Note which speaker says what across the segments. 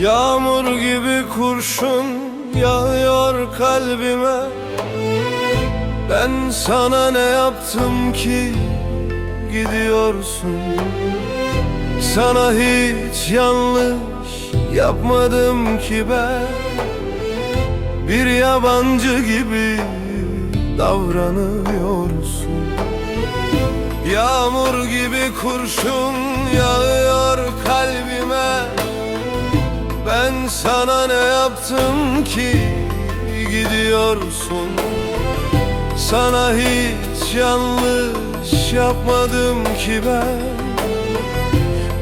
Speaker 1: Yağmur gibi kurşun yağıyor kalbime. Ben sana ne yaptım ki gidiyorsun? Sana hiç yanlış yapmadım ki ben. Bir yabancı gibi davranıyorsun. Yağmur gibi kurşun yağıyor yaptım ki gidiyorsun. Sana hiç yanlış yapmadım ki ben.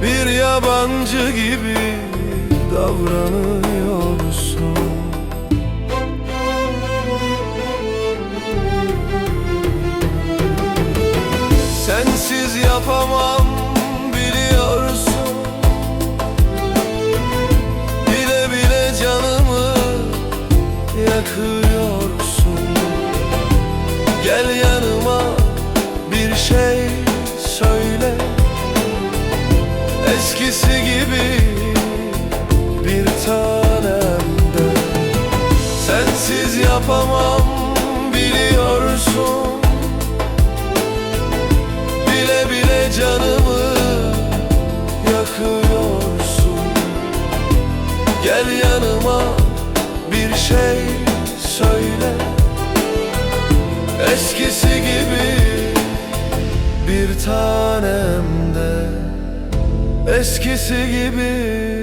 Speaker 1: Bir yabancı gibi davranıyorsun. Sensiz yapamam yakıyorsun Gel yanıma bir şey söyle. Eskisi gibi bir tanemde Sensiz yapamam biliyorsun. Bile bile canımı yakıyorsun. Gel yanıma bir şey söyle. Eskisi gibi bir tanemde. Eskisi gibi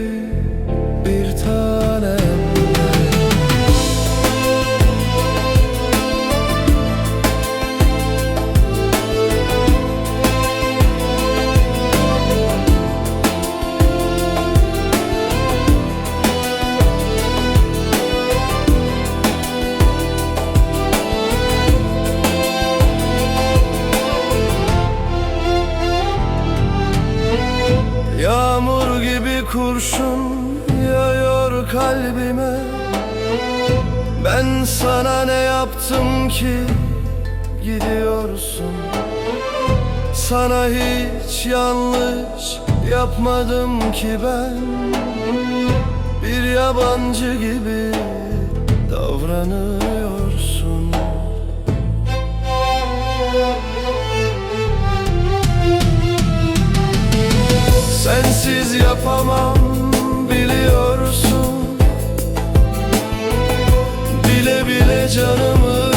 Speaker 1: Gibi kurşun yağıyor kalbime. Ben sana ne yaptım ki gidiyorsun? Sana hiç yanlış yapmadım ki ben. Bir yabancı gibi davranıyorsun yapamam biliyorsun. Bile bile canımı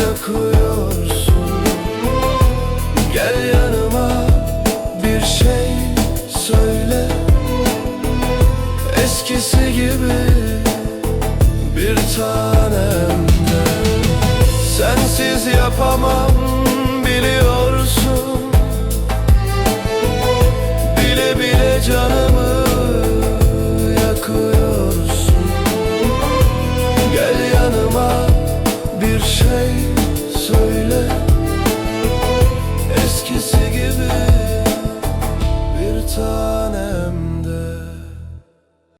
Speaker 1: yakıyorsun. Gel yanıma bir şey söyle. Eskisi gibi bir tanemde. Sensiz yapamam